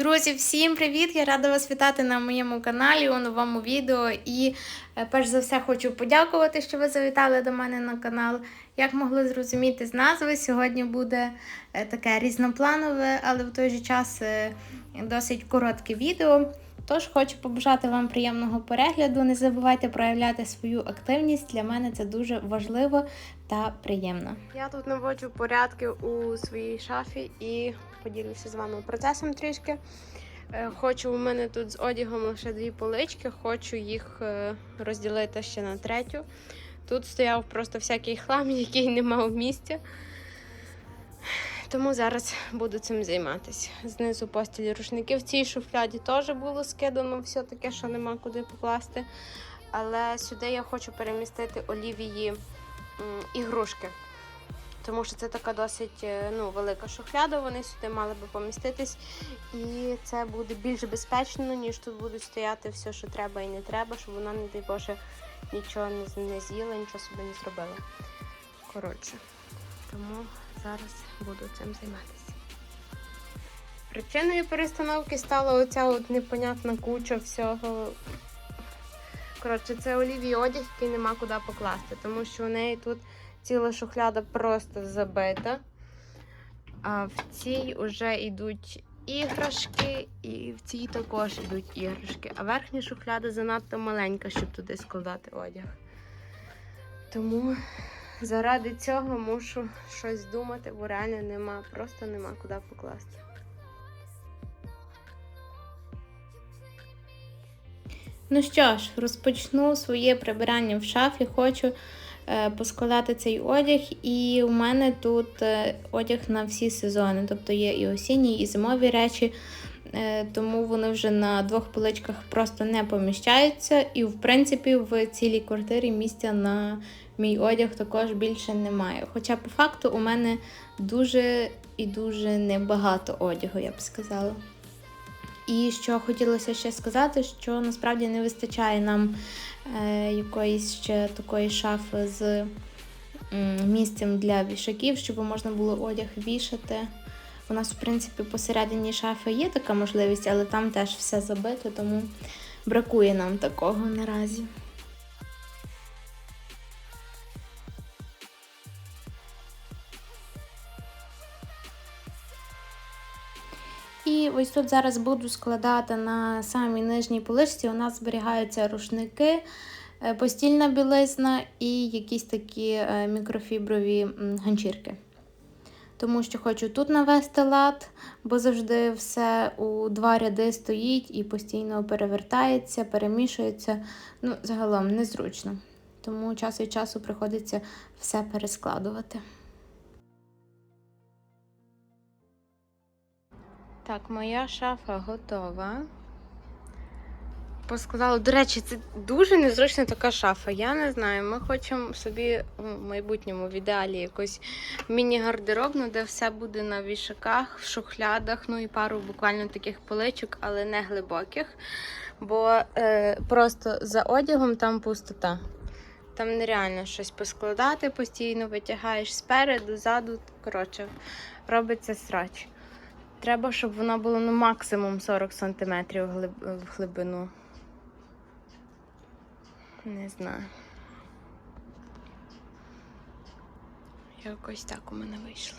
Друзі, всім привіт! Я рада вас вітати на моєму каналі у новому відео. І е, перш за все хочу подякувати, що ви завітали до мене на канал. Як могли зрозуміти з назви, сьогодні буде е, таке різнопланове, але в той же час е, досить коротке відео. Тож хочу побажати вам приємного перегляду. Не забувайте проявляти свою активність. Для мене це дуже важливо та приємно. Я тут наводжу порядки у своїй шафі і поділюся з вами процесом трішки. Е, Хочу у мене тут з одягом лише дві полички, хочу їх е, розділити ще на третю. Тут стояв просто всякий хлам, який не мав місця. Тому зараз буду цим займатися. Знизу постілі рушники в цій шуфляді теж було скидано все таке, що нема куди покласти. Але сюди я хочу перемістити Олівії ігрушки. Тому що це така досить е, ну, велика шухляда, вони сюди мали би поміститись. І це буде більш безпечно, ніж тут будуть стояти все, що треба і не треба, щоб вона, не дай Боже, нічого не, з'їла, нічого собі не зробила. Коротше, тому зараз буду цим займатися. Причиною перестановки стала оця от непонятна куча всього. Коротше, це Олівії одяг, який нема куди покласти, тому що у неї тут ціла шухляда просто забита. А в цій вже йдуть іграшки, і в цій також йдуть іграшки. А верхня шухляда занадто маленька, щоб туди складати одяг. Тому заради цього мушу щось думати, бо реально нема, просто нема куди покласти. Ну що ж, розпочну своє прибирання в шафі. Хочу е, поскладати цей одяг, і у мене тут е, одяг на всі сезони. Тобто є і осінні, і зимові речі, тому вони вже на двох поличках просто не поміщаються. І, в принципі, в цілій квартирі місця на мій одяг також більше немає. Хоча, по факту, у мене дуже і дуже небагато одягу, я б сказала. І що хотілося ще сказати, що насправді не вистачає нам е, якоїсь ще такої шафи з місцем для вішаків, щоб можна було одяг вішати. У нас, в принципі, посередині шафи є така можливість, але там теж все забито, тому бракує нам такого наразі. І ось тут зараз буду складати на самій нижній поличці. У нас зберігаються рушники, е, постільна білизна і якісь такі е, мікрофіброві ганчірки. Тому що хочу тут навести лад, бо завжди все у два ряди стоїть і постійно перевертається, перемішується. Ну, загалом незручно. Тому час від часу приходиться все перескладувати. Так, моя шафа готова. Поскладала. До речі, це дуже незручна така шафа. Я не знаю. Ми хочемо собі в майбутньому в ідеалі якусь міні-гардеробну, де все буде на вішаках, в шухлядах, ну і пару буквально таких поличок, але не глибоких. Бо е, просто за одягом там пустота. Там нереально щось поскладати постійно, витягаєш спереду, ззаду. Коротше, робиться срач. Треба, щоб воно було ну, максимум 40 см в глибину. Не знаю. Якось так у мене вийшло.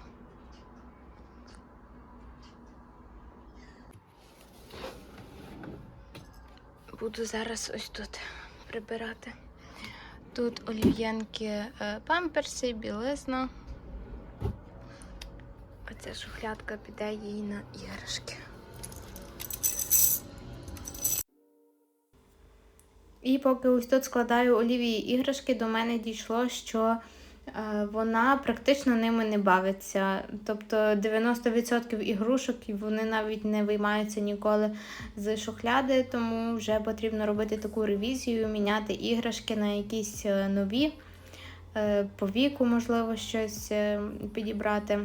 Буду зараз ось тут прибирати. Тут олів'янки е, памперси, білизна. Оця шухлядка піде їй на іграшки. І поки ось тут складаю Олівії іграшки, до мене дійшло, що е, вона практично ними не бавиться. Тобто 90% ігрушок вони навіть не виймаються ніколи з шухляди, тому вже потрібно робити таку ревізію, міняти іграшки на якісь е, нові, е, по віку, можливо, щось підібрати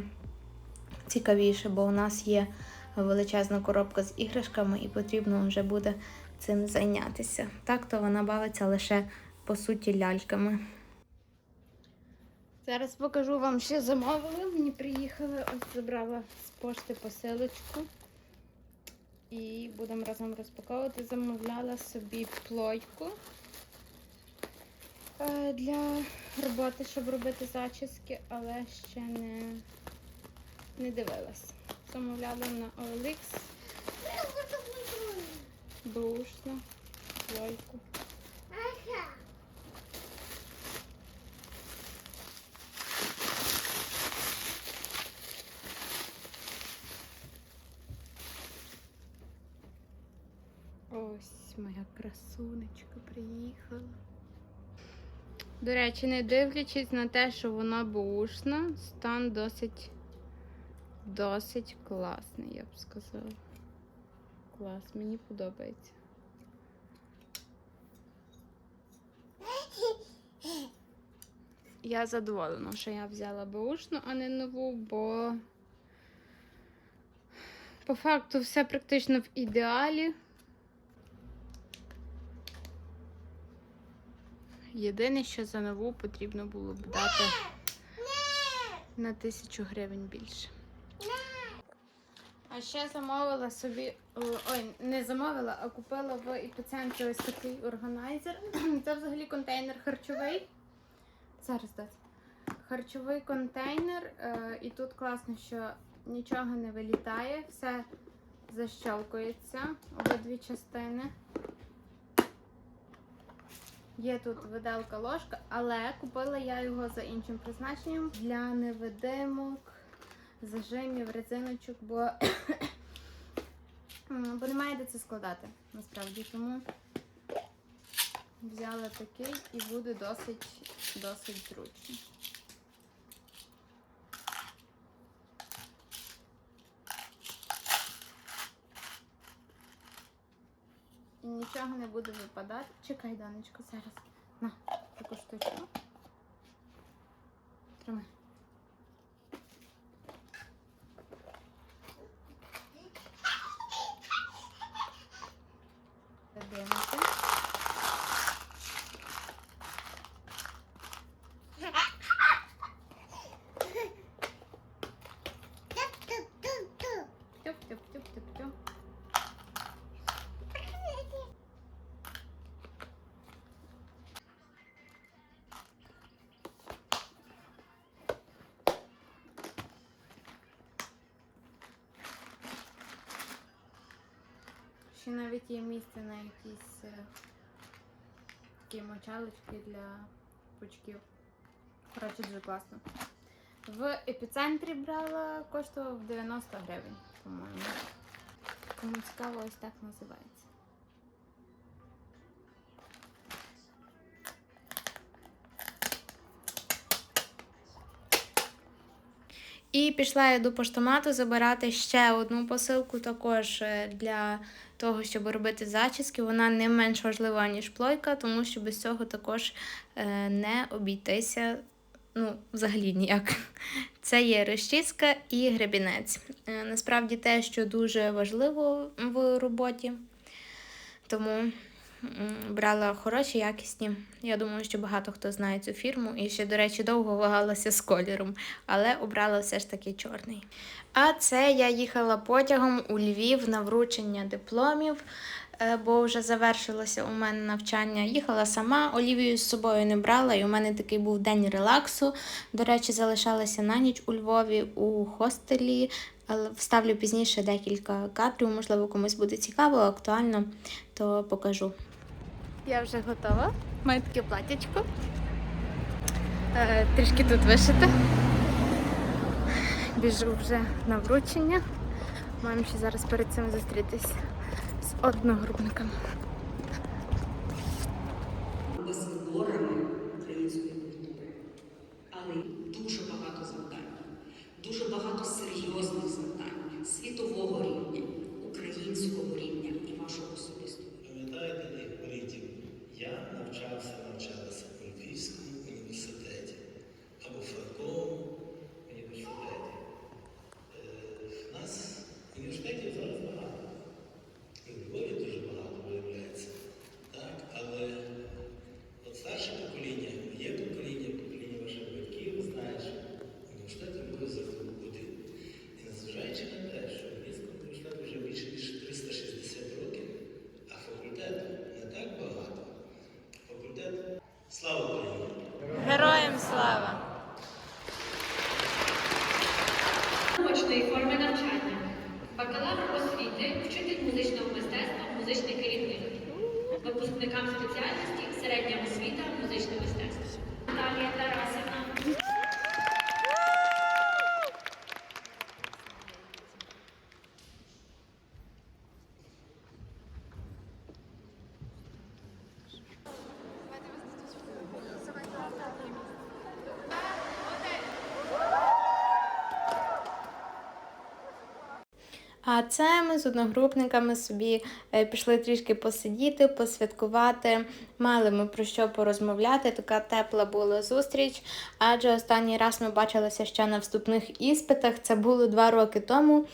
цікавіше, бо у нас є величезна коробка з іграшками і потрібно вже буде цим зайнятися. Так то вона бавиться лише по суті ляльками. Зараз покажу вам, що замовили. Мені приїхали, ось забрала з пошти посилочку. і будемо разом розпаковувати. Замовляла собі плойку е, для роботи, щоб робити зачіски, але ще не, не дивилась. Замовляла на OLX бушну плойку. Ось моя красунечка приїхала. До речі, не дивлячись на те, що вона бушна, стан досить досить класний, я б сказала. Клас, мені подобається. Я задоволена, що я взяла бушну, а не нову, бо по факту все практично в ідеалі. Єдине, що за нову потрібно було б дати на тисячу гривень більше. А ще замовила собі, ой, не замовила, а купила в епіцентрі ось такий органайзер. Це взагалі контейнер харчовий. Зараз дати. Харчовий контейнер. е, І тут класно, що нічого не вилітає, все защелкується обидві частини. Є тут виделка ложка, але купила я його за іншим призначенням для невидимок, зажимів, резиночок, бо, бо немає де це складати насправді. Тому взяла такий і буде досить, досить зручно. І нічого не буде випадати. Чекай, Даночко, зараз. На, таку штучку. Тримай. Тюп-тюп-тюп-тюп-тюп. Ще навіть є місце на якісь е, такі мочалочки для пучків. Коротше, дуже класно. В епіцентрі брала, коштував 90 гривень, по-моєму. Кому цікаво, ось так називається. І пішла я до поштомату забирати ще одну посилку, також е, для того, щоб робити зачіски. Вона не менш важлива, ніж плойка, тому що без цього також е, не обійтися. Ну, взагалі ніяк. Це є розчіска і гребінець. Е, Насправді те, що дуже важливо в роботі. Тому брала хороші, якісні. Я думаю, що багато хто знає цю фірму. І ще, до речі, довго вагалася з кольором, але обрала все ж таки чорний. А це я їхала потягом у Львів на вручення дипломів, бо вже завершилося у мене навчання. Їхала сама, Олівію з собою не брала, і у мене такий був день релаксу. До речі, залишалася на ніч у Львові у хостелі. Вставлю пізніше декілька кадрів, можливо, комусь буде цікаво, актуально, то покажу. Я вже готова. Маю таке платячко. Е, трішки тут вишите. Біжу вже на вручення. Маємо ще зараз перед цим зустрітися одногрупниками. фізичної А це ми з одногрупниками собі е, пішли трішки посидіти, посвяткувати. Мали ми про що порозмовляти. Така тепла була зустріч. Адже останній раз ми бачилися ще на вступних іспитах. Це було два роки тому,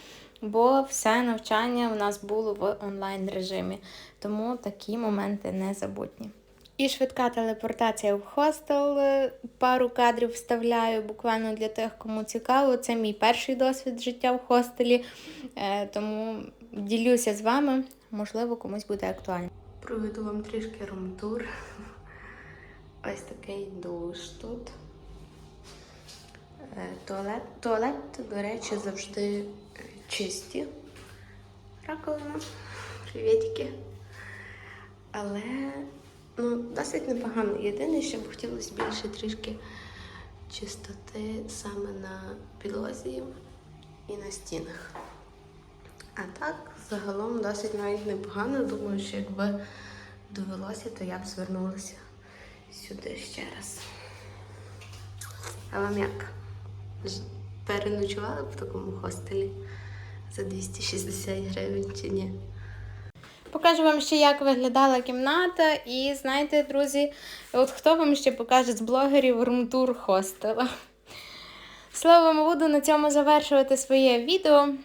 бо все навчання у нас було в онлайн режимі. Тому такі моменти незабутні. І швидка телепортація в хостел. е, Пару кадрів вставляю буквально для тих, кому цікаво. Це мій перший досвід життя в хостелі, е, тому ділюся з вами. Можливо, комусь буде актуально. Проведу вам трішки румтур. Ось такий душ тут. Е, Туалет, туалет, до речі, завжди чисті. Раковина. Привітики. Але ну, досить непогано. Єдине, що б хотілося більше трішки чистоти саме на підлозі і на стінах. А так, загалом досить навіть непогано. Думаю, що якби довелося, то я б звернулася сюди ще раз. А вам як? Переночували б в такому хостелі за 260 гривень чи ні? Покажу вам ще, як виглядала кімната. І знаєте, друзі, от хто вам ще покаже з блогерів румтур хостела. Словом, буду на цьому завершувати своє відео. Е,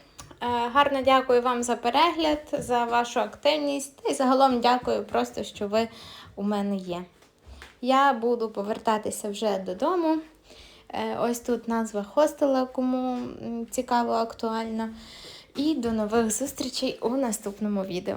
Гарно дякую вам за перегляд, за вашу активність та й загалом дякую просто, що ви у мене є. Я буду повертатися вже додому. Е, Ось тут назва хостела, кому цікаво, актуально. І до нових зустрічей у наступному відео.